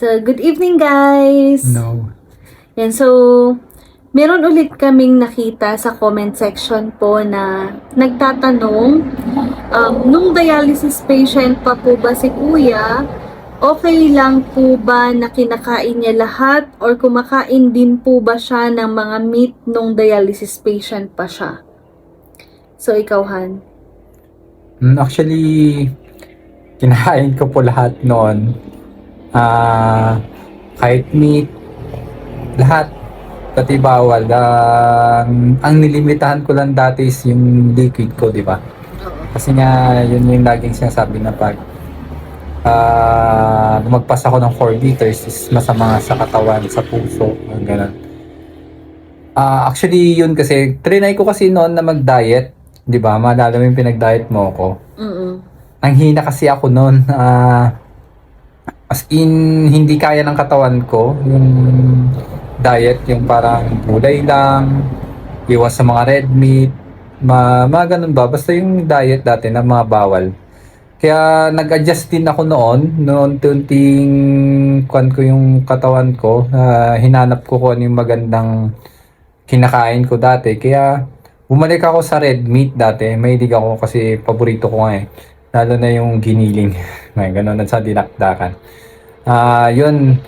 So, good evening guys! No. Yan, so, meron ulit kaming nakita sa comment section po na nagtatanong, um, nung dialysis patient pa po ba si kuya, okay lang po ba na kinakain niya lahat or kumakain din po ba siya ng mga meat nung dialysis patient pa siya? So, ikaw, Han. Mm, Actually, kinain ko po lahat noon. Ah, kahit meat, lahat. Pati bawal. Ang ang nilimitahan ko lang dati is yung liquid ko, di ba? Kasi nga, yun yung laging sinasabi na pag ah lumagpas ako ng 4 liters is masama sa katawan, sa puso, ang ganun. Ah, actually, yun kasi, trinay ko kasi noon na mag-diet, di ba? Maalala mo yung pinag-diet mo ko. Mm-mm. Ang hina kasi ako noon, ah, as in, hindi kaya ng katawan ko, yung diet, yung parang gulay lang, iwas sa mga red meat, ma, mga ganun ba, basta yung diet dati na mga bawal. Kaya nag-adjust din ako noon, noon tunting kuan ko yung katawan ko, ah, hinanap ko kung ano yung magandang kinakain ko dati. Kaya bumalik ako sa red meat dati. Mahilig ako kasi paborito ko nga eh. Lalo na yung giniling. May ganun na sa dinakdakan. Ah, yun.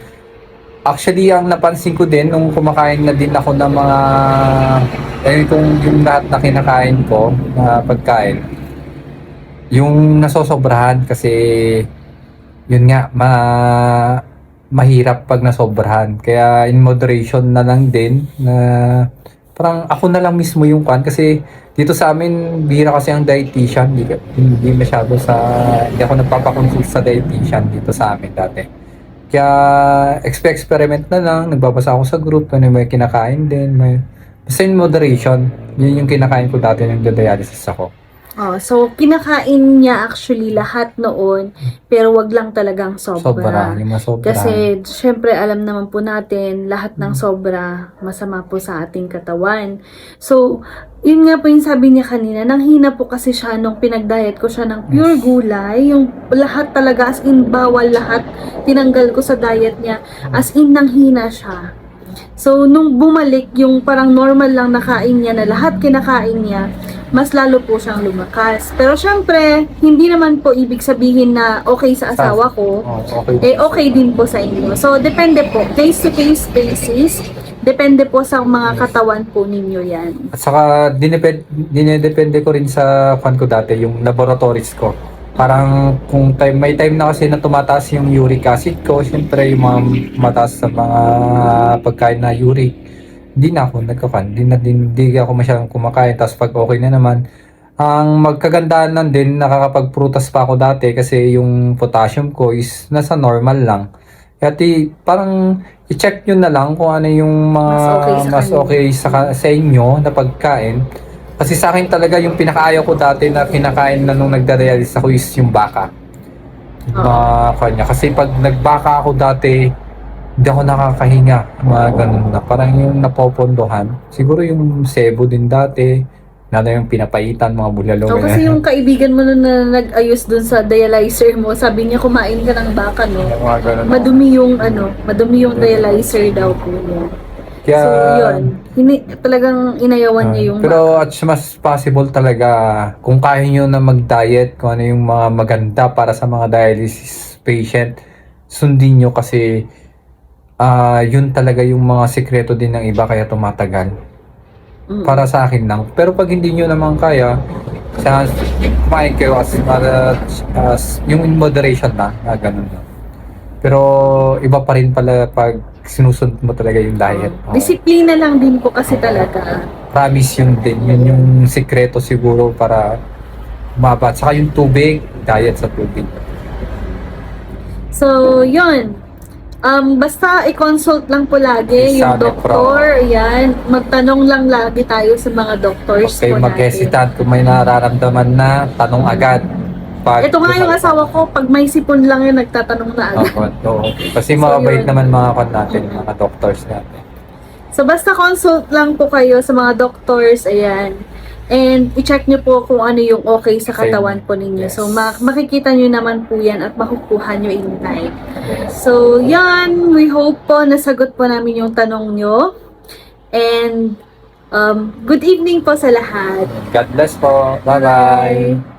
Actually, ang napansin ko din nung kumakain na din ako ng mga eh kung yung lahat na kinakain ko na pagkain yung nasosobrahan kasi yun nga ma mahirap pag nasobrahan kaya in moderation na lang din na parang ako na lang mismo yung kan kasi dito sa amin bihira kasi ang dietitian. Hindi, hindi masyado sa hindi ako nagpapakonsult sa dietitian dito sa amin dati. Kaya expe- experiment na lang. Nagbabasa ako sa group ano may kinakain din may basta in moderation. Yun yung kinakain ko dati nung dialysis ako Oh, so kinakain niya actually lahat noon, pero wag lang talagang sobra. sobra yung masobra Kasi syempre alam naman po natin lahat Mm. ng sobra masama po sa ating katawan. So, yun nga po yung sabi niya kanina, nanghina po kasi siya nung pinag-diet ko siya ng pure gulay, yung lahat talaga as in bawal lahat tinanggal ko sa diet niya, as in nanghina siya. So, nung bumalik, yung parang normal lang nakain niya na lahat kinakain niya, mas lalo po siyang lumakas. Pero syempre, hindi naman po ibig sabihin na okay sa asawa ko, Oh, okay. eh okay din po sa inyo. So, depende po. Case to case basis, depende po sa mga katawan po ninyo yan. At saka, dinepend, dinedepende ko rin sa fan ko dati, yung laboratories ko. Parang kung time, may time na kasi na tumataas yung uric acid ko, syempre yung mga mataas sa mga pagkain na uric, hindi na ako nagka-fan. Hindi na din, hindi ako masyadong kumakain. Tapos pag okay na naman, ang magkagandaan lang din, nakakapagprutas pa ako dati kasi yung potassium ko is nasa normal lang. Kaya parang i-check nyo na lang kung ano yung mga Mas okay sa mas okay sa, sa inyo na pagkain. Kasi sa akin talaga yung pinakaayaw ko dati na kinakain na nung nagda-dialysis ako is yung baka. Mga kanya. Kasi pag nagbaka ako dati, hindi ako nakakahinga. Mga ganun na. Parang yung napopondohan. Siguro yung sebo din dati. Lalo yung pinapaitan, mga bulalo. So, kasi yung kaibigan mo na nag-ayos dun sa dialyzer mo, sabi niya kumain ka ng baka, no? mga ganun. Madumi yung ano, madumi yung dialyzer daw po niya. Kaya, so, yun. Hini, talagang inayawan niya yung Ah, Pero at mas possible talaga kung kaya nyo na mag-diet, kung ano yung mga maganda para sa mga dialysis patient, sundin nyo kasi ah yun talaga yung mga sekreto din ng iba kaya tumatagal. Mm. Para sa akin lang. Pero pag hindi nyo naman kaya, sa kumain kayo as, as yung in moderation na, na ganun lang. Pero iba pa rin pala pag sinusunod mo talaga yung diet. Oo. Disiplina lang din po kasi talaga. promise yun din. Yun yung sikreto siguro para umaba. At saka yung tubig, diet sa tubig. So, yun. Um, basta i-consult lang po lagi yung Sa doktor. Yan. Magtanong lang lagi tayo sa mga doctors Okay, po natin. mag-hesitate kung may nararamdaman na, tanong agad. Pag Ito nga yung asawa ko, pag may sipon lang yun, nagtatanong na agad. Oo, oo. Kasi So, mababait yun. naman mga kan natin, mga doctors natin. So, basta consult lang po kayo sa mga doctors. Ayan. And i-check nyo po kung ano yung okay sa Same. katawan po ninyo. Yes. So ma- makikita nyo naman po yan at makukuha nyo in time. So yan, we hope po nasagot po namin yung tanong nyo. And um, good evening po sa lahat. God bless po. Bye-bye.